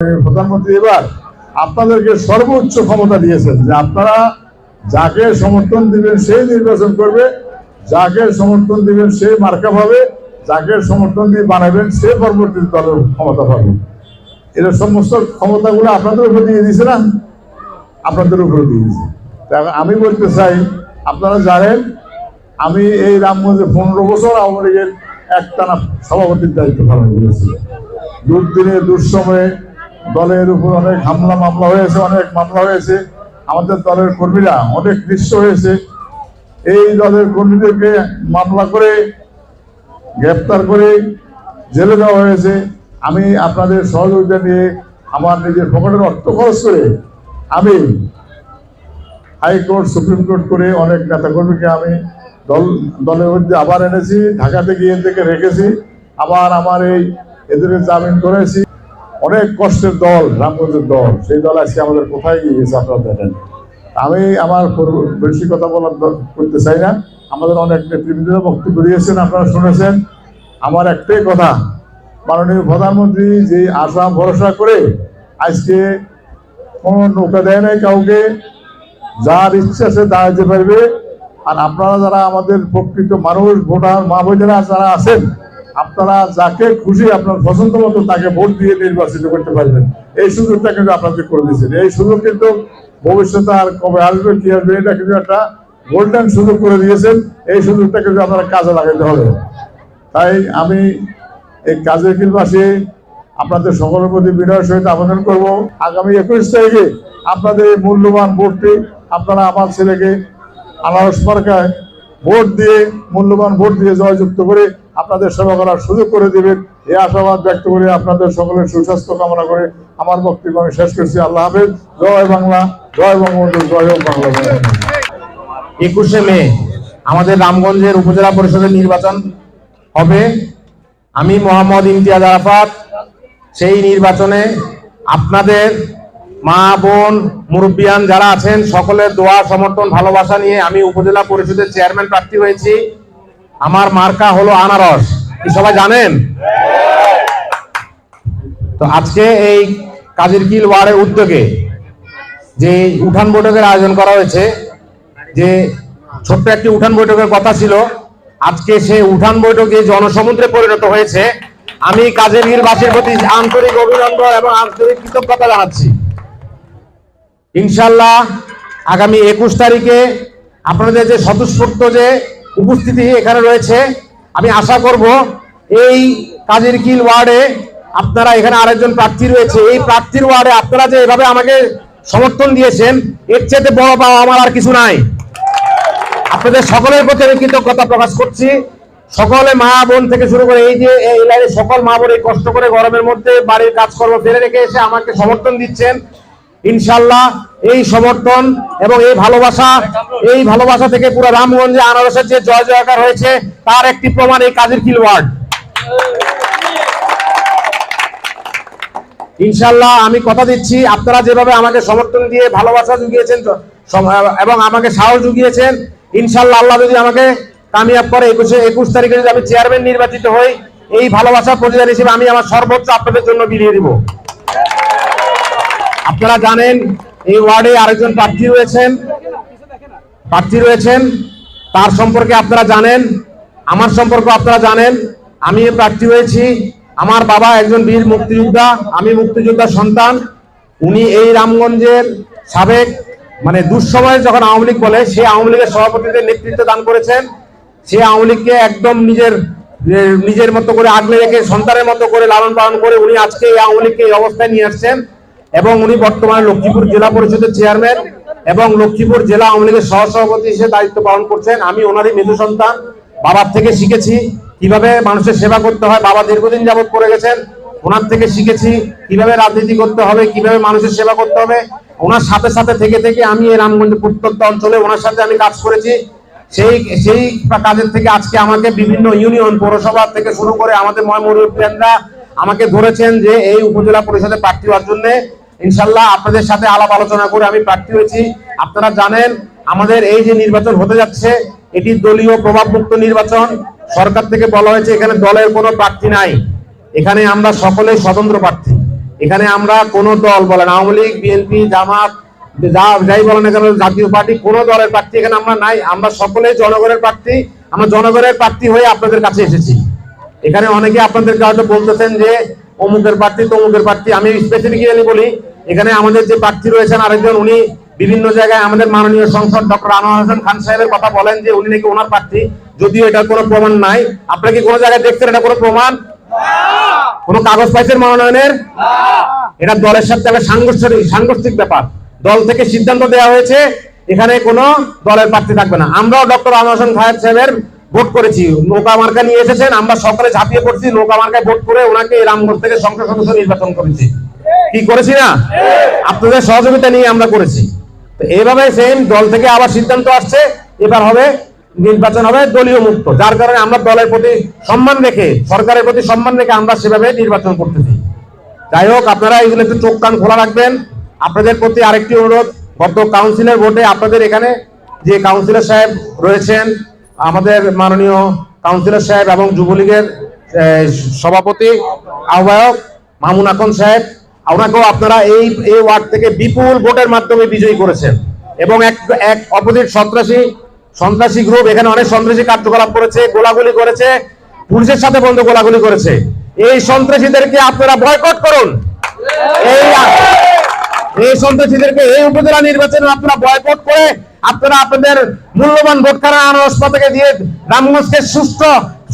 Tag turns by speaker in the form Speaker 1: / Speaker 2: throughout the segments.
Speaker 1: প্রধানমন্ত্রী এবার আপনাদেরকে সর্বোচ্চ ক্ষমতা দিয়েছেন যে আপনারা যাকে সমর্থন দিবেন সেই নির্বাচন করবে, যাকে সমর্থন দিবেন সেই মার্কা পাবে, যাকে সমর্থন দিয়ে বানাবেন সে পরবর্তী দলের ক্ষমতা পাবে। এর সমস্ত ক্ষমতাগুলো আপনাদের উপর দিয়ে দিয়েছে না? আপনাদের উপরে দিয়ে দিয়েছে। আমি বলতে চাই, আপনারা জানেন, আমি এই রামগঞ্জে পনেরো বছর আওয়ামী লীগের একটানা সভাপতির দায়িত্ব পালন করেছি। দুর্দিনে দুঃসময়ে দলের উপর অনেক হামলা, মামলা হয়েছে, অনেক মামলা হয়েছে। আমাদের দলের কর্মীরা অনেক নিঃস্ব হয়েছে। এই দলের কর্মীদেরকে মামলা করে, গ্রেপ্তার করে জেলে দেওয়া হয়েছে। আমি আপনাদের সহযোগিতা নিয়ে আমার নিজের পকেটের অর্থ খরচ করে আমি হাইকোর্ট, সুপ্রিম কোর্ট করে অনেক নেতাকর্মীকে আমি দল, দলের মধ্যে আবার এনেছি, ঢাকাতে গিয়ে থেকে রেখেছি। আবার আমার এই এদের জামিন করেছি। অনেক কষ্টের দল, রামগঞ্জের দল, সেই দল আজকে আমাদের কোথায় গিয়ে গেছে আপনারা দেখেন। আমি আমার বেশি কথা বলার করতে চাই না। আমাদের অনেক নেতৃবৃন্দরা বক্তব্য দিয়েছেন, আপনারা শুনেছেন। আমার একটাই কথা, মাননীয় প্রধানমন্ত্রী যে আশা ভরসা করে আজকে কোনো নৌকা দেয় নাই কাউকে, যার ইচ্ছা সে দাঁড়াতে পারবে। আর আপনারা যারা আমাদের প্রকৃত মানুষ, ভোটার মা বোনেরা যারা আছেন আপনারা যাকে খুশি আপনার পছন্দ মতো তাকে ভোট দিয়ে নির্বাচিত করতে পারবেন। এই সুযোগটা কিন্তু আপনাদের করে দিয়েছেন। এই সুযোগ কিন্তু ভবিষ্যতে আর কবে আসবে, কি আসবে, এটা কিন্তু একটা গোল্ডেন সুযোগ করে দিয়েছেন। এই সুযোগটা কিন্তু আপনারা কাজে লাগাতে হবে। তাই আমি এই কাজের কিলবাসী, আপনাদের সকলের প্রতি বিনয়ের সহিত আবেদন করব। আগামী একুশ তারিখে আপনাদের এই মূল্যবান ভোটটি আপনারা আমার ছেলেকে আনারস মার্কায় ভোট দিয়ে, মূল্যবান ভোট দিয়ে জয়যুক্ত করে আপনাদের সেবা করার সুযোগ করে দিবেন। এই আশাবাদ ব্যক্ত করে আপনাদের সকলের সুস্বাস্থ্য কামনা করে আমার বক্তব্য আমি শেষ করছি। আল্লাহ হাফেজ। জয় বাংলা। জয় বঙ্গবন্ধু। জয় বাংলা।
Speaker 2: একুশে মে আমাদের রামগঞ্জের উপজেলা পরিষদের নির্বাচন হবে। আমি মোহাম্মদ ইমতিয়াজ আরাফাত। সেই নির্বাচনে আপনাদের মা, বোন, মুরব্বিয়ান যারা আছেন, সকলের দোয়া, সমর্থন, ভালোবাসা নিয়ে আমি উপজেলা পরিষদের চেয়ারম্যান প্রার্থী হয়েছি। আমার মার্কা হলো আনারস। কি সবাই জানেন? তো আজকে এই কাজিরকিল ওয়ার্ডের উদ্যোগে যে উঠান বৈঠকের আয়োজন করা হয়েছে, যে ছোট্ট একটি উঠান বৈঠকের কথা ছিল, আজকে সে উঠান বৈঠক জনসমুদ্রে পরিণত হয়েছে, আমি কাজের বাসীর প্রতি আন্তরিক অভিনন্দন এবং আন্তরিক কৃতজ্ঞতা জানাচ্ছি। ইনশাল্লাহ আগামী একুশ তারিখে আপনাদের যে স্বতঃস্ফূর্ত যে উপস্থিতি এখানে রয়েছে। আমি আশা করব এই কাজের কিল ওয়ার্ডে আপনারা এখানে আরেকজন প্রার্থী রয়েছে। এই প্রার্থীর ওয়ার্ডে আপনারা যে এভাবে আমাকে সমর্থন দিয়েছেন, এর চেয়ে বড় পাওয়া আমার আর কিছু নাই। আপনাদের সকলের প্রতি আমি কৃতজ্ঞতা প্রকাশ করছি। সকলে মা, বোন থেকে শুরু করে এই যে এই লাইনে সকল মা বোন এই কষ্ট করে গরমের মধ্যে বাড়ির কাজকর্ম ফেলে রেখে এসে আমাকে সমর্থন দিচ্ছেন। ইনশাল্লাহ এই সমর্থন এবং এই ভালোবাসা এই ভালোবাসা থেকে পুরো রামগঞ্জে আনারসের যে জয় জয়কার হয়েছে, তার একটি প্রমাণ এই কাজের কিল ওয়ার্ড ইনশাল্লাহ আমি কথা দিচ্ছি, আপনারা যেভাবে আমাকে সমর্থন দিয়ে ভালোবাসা জুগিয়েছেন এবং আমাকে সাহস জুগিয়েছেন, ইনশাল্লাহ আল্লাহ যদি আমাকে কামিয়াব করে, একুশে, একুশ তারিখে যদি আমি চেয়ারম্যান নির্বাচিত হই, এই ভালোবাসা প্রতিদান হিসেবে আমি আমার সর্বোচ্চ আপনাদের জন্য বিলিয়ে দিব। আপনারা জানেন এই ওয়ার্ডে আরেকজন প্রার্থী রয়েছেন। প্রার্থী রয়েছেন। তার সম্পর্কে আপনারা জানেন। আমার সম্পর্কে আপনারা জানেন। আমি প্রার্থী হয়েছি। আমার বাবা একজন বীর মুক্তিযোদ্ধা, আমি মুক্তিযোদ্ধার সন্তান। উনি এই রামগঞ্জের সাবেক মানে দুঃসময়ে যখন আওয়ামী লীগ বলে, সে আওয়ামী লীগের সভাপতিদের নেতৃত্ব দান করেছেন। সে আওয়ামী লীগকে একদম নিজের নিজের মতো করে আগলে রেখে, সন্তানের মতো করে লালন পালন করে উনি আজকে এই আওয়ামী লীগকে এই অবস্থায় নিয়ে আসছেন। এবং উনি বর্তমানে লক্ষ্মীপুর জেলা পরিষদের চেয়ারম্যান এবং লক্ষ্মীপুর জেলা আওয়ামী লীগের সহসভাপতি হিসেবে দায়িত্ব পালন করছেন। আমি ওনারই মেজু সন্তান, বাবার থেকে শিখেছি কীভাবে মানুষের সেবা করতে হয়। বাবা দীর্ঘদিন যাবত করে গেছেন, ওনার থেকে শিখেছি কীভাবে রাজনীতি করতে হবে, কীভাবে মানুষের সেবা করতে হবে। ওনার সাথে সাথে থেকে থেকে আমি এই রামগঞ্জ প্রত্যন্ত অঞ্চলে ওনার সাথে আমি কাজ করেছি। সেই সেই কাজের থেকে আজকে আমাকে বিভিন্ন ইউনিয়ন পৌরসভা থেকে শুরু করে আমাদের ময়মুরিয়ানরা আমাকে ধরেছেন যে এই উপজেলা পরিষদে প্রার্থী হওয়ার জন্য ইনশাল্লাহ আপনাদের সাথে আলাপ আলোচনা করে আমি প্রার্থী হয়েছি। আপনারা জানেন, আমাদের এই যে নির্বাচন হতে যাচ্ছে, এটি দলীয় প্রভাবমুক্ত নির্বাচন। সরকার থেকে বলা হয়েছে, এখানে দলের কোনো প্রার্থী নাই। এখানে আমরা সকলেই স্বতন্ত্র প্রার্থী। এখানে আমরা কোন দল বলেন, আওয়ামী লীগ, বিএনপি, জামাত, যা যাই বলেন কেন, জাতীয় পার্টি, কোন দলের প্রার্থী এখানে আমরা নাই। আমরা সকলেই জনগণের প্রার্থী। আমরা জনগণের প্রার্থী হয়ে আপনাদের কাছে এসেছি। এখানে অনেকে আপনাদেরকে হয়তো বলতেছেন যে অমুকের প্রার্থী, তমুকের প্রার্থী, আমি স্পেসিফিক্যালি বলি, এখানে আমাদের যে প্রার্থী রয়েছেন আরেকজন, উনি বিভিন্ন জায়গায় আমাদের মাননীয় সংসদ ডক্টর আনোয়ার হোসেন খান সাহেবের কথা বলেন যে উনি নাকি ওনার প্রার্থী। যদিও এটার কোনো প্রমাণ নাই, আপনারা কি কোনো জায়গায় দেখছেন এটা কোনো প্রমাণ? কোনো কাগজ পাইছেন মনোনয়নের? এটা দলের সাথে একটা সাংঘর্ষিক সাংঘর্ষিক ব্যাপার। দল থেকে সিদ্ধান্ত দেওয়া হয়েছে, এখানে কোনো দলের প্রার্থী থাকবে না। আমরাও ডক্টর আনোয়ার হোসেন খায়ের সাহেবের ভোট করেছি। নৌকা মার্কা নিয়ে এসেছেন, আমরা সকলে ঝাঁপিয়ে পড়ছি, নৌকা মার্কায় ভোট করে ওনাকে রামগঞ্জ থেকে সংসদ সদস্য নির্বাচন করেছি। কি করেছি না? আপনাদের সহযোগিতা নিয়ে আমরা করেছি। তো এইভাবে সেম দল থেকে আবার সিদ্ধান্ত আসছে, এবার হবে নির্বাচন হবে দলীয় মুক্ত, যার কারণে আমরা দলের প্রতি সম্মান রেখে, সরকারের প্রতি সম্মান রেখে আমরা সেভাবে নির্বাচন করতেছি। যাই হোক, আপনারা এগুলো একটু চোখ কান খোলা রাখবেন। আপনাদের প্রতি আরেকটি অনুরোধ গত কাউন্সিলের ভোটে আপনাদের এখানে যে কাউন্সিলর সাহেব রয়েছেন আমাদের মাননীয় কাউন্সিলর সাহেব এবং যুবলীগের সভাপতি আহ্বায়ক মামুন আকন সাহেব, ওনাকেও আপনারা এই এই ওয়ার্ড থেকে বিপুল ভোটের মাধ্যমে বিজয়ী করেছেন। এবং এক এক অপোজিট সন্ত্রাসী সন্ত্রাসী গ্রুপ, এখানে অনেক সন্ত্রাসী কার্যকলাপ করেছে, গোলাগুলি করেছে, পুলিশের সাথে বন্ধ গোলাগুলি করেছে। এই সন্ত্রাসীদেরকে আপনারা বয়কট করুন। এই সন্ত্রাসীদেরকে এই উপজেলা নির্বাচনে আপনারা বয়কট করে আপনারা আপনাদের মূল্যবান ভোট খানা আনারস পাতাকে দিয়ে রামগঞ্জকে সুস্থ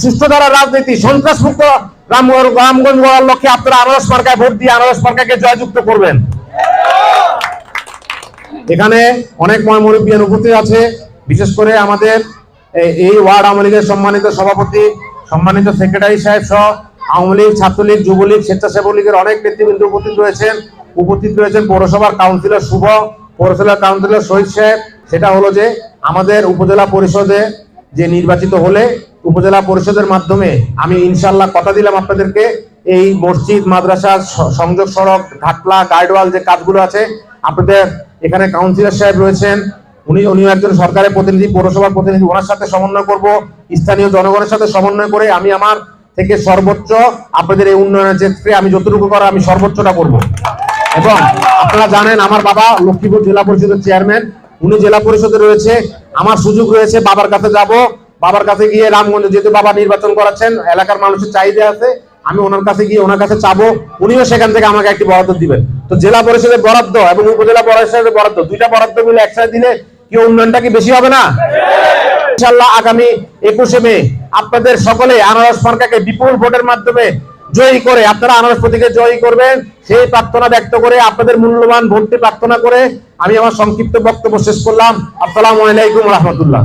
Speaker 2: সুস্থ ধারা রাজনীতি সন্ত্রাস মুক্ত রামগঞ্জ গড়ার লক্ষ্যে আপনারা আনারস মার্কায় ভোট দিয়ে আনারস মার্কাকে জয়যুক্ত করবেন। এখানে অনেক ময়মরূপিয়ান উপস্থিত আছে, বিশেষ করে আমাদের এই- এই ওয়ার্ড আওয়ামী লীগের সম্মানিত সভাপতি, সম্মানিত সেক্রেটারি সাহেব সহ আওয়ামী লীগ, ছাত্রলীগ, যুবলীগ, স্বেচ্ছাসেবক লীগের অনেক নেতৃবৃন্দ উপস্থিত রয়েছেন। উপস্থিত রয়েছেন পৌরসভার কাউন্সিলর শুভ পৌরসভার কাউন্সিলর শহীদ সাহেব, সেটা হলো যে আমাদের উপজেলা পরিষদে যে নির্বাচিত হলে উপজেলা পরিষদের মাধ্যমে আমি ইনশাল্লাহ কথা দিলাম আপনাদেরকে, এই মসজিদ, মাদ্রাসা সংযোগ সড়ক, ঘাটলা গাইডওয়াল যে কাজগুলো আছে, আপনাদের এখানে কাউন্সিলর সাহেব রয়েছেন, উনি, উনিও একজন সরকারের প্রতিনিধি, পৌরসভার প্রতিনিধি, ওনার সাথে সমন্বয় করব, স্থানীয় জনগণের সাথে সমন্বয় করে আমি আমার থেকে সর্বোচ্চ আপনাদের এই উন্নয়নের ক্ষেত্রে আমি যতটুকু করা আমি সর্বোচ্চটা করব। এবং আপনারা জানেন, আমার বাবা লক্ষ্মীপুর জেলা পরিষদের চেয়ারম্যান, উনি জেলা পরিষদে রয়েছে। আমার সুযোগ রয়েছে, বাবার কাছে যাব। বাবার কাছে গিয়ে রামগঞ্জ যেহেতু বাবা নির্বাচন করাচ্ছেন, এলাকার মানুষের চাহিদা আছে, আমি ওনার কাছে গিয়ে ওনার কাছে চাবো। উনিও সেখান থেকে আমাকে একটি বরাদ্দ দিবেন। তো জেলা পরিষদের বরাদ্দ এবং উপজেলা পরিষদের বরাদ্দ, দুইটা বরাদ্দ মিলে একসাথে দিলে কি উন্নয়নটা কি বেশি হবে না? ইনশাল্লাহ আগামী একুশে মে আপনাদের সকলে আনারস সরকারকে বিপুল ভোটের মাধ্যমে জয়ী করে, আপনারা আনারস প্রতীকে জয়ী করবেন। সেই প্রার্থনা ব্যক্ত করে, আপনাদের মূল্যবান ভোটটি প্রার্থনা করে আমি আমার সংক্ষিপ্ত বক্তব্য শেষ করলাম। আসসালামু আলাইকুম রহমতুল্লাহ।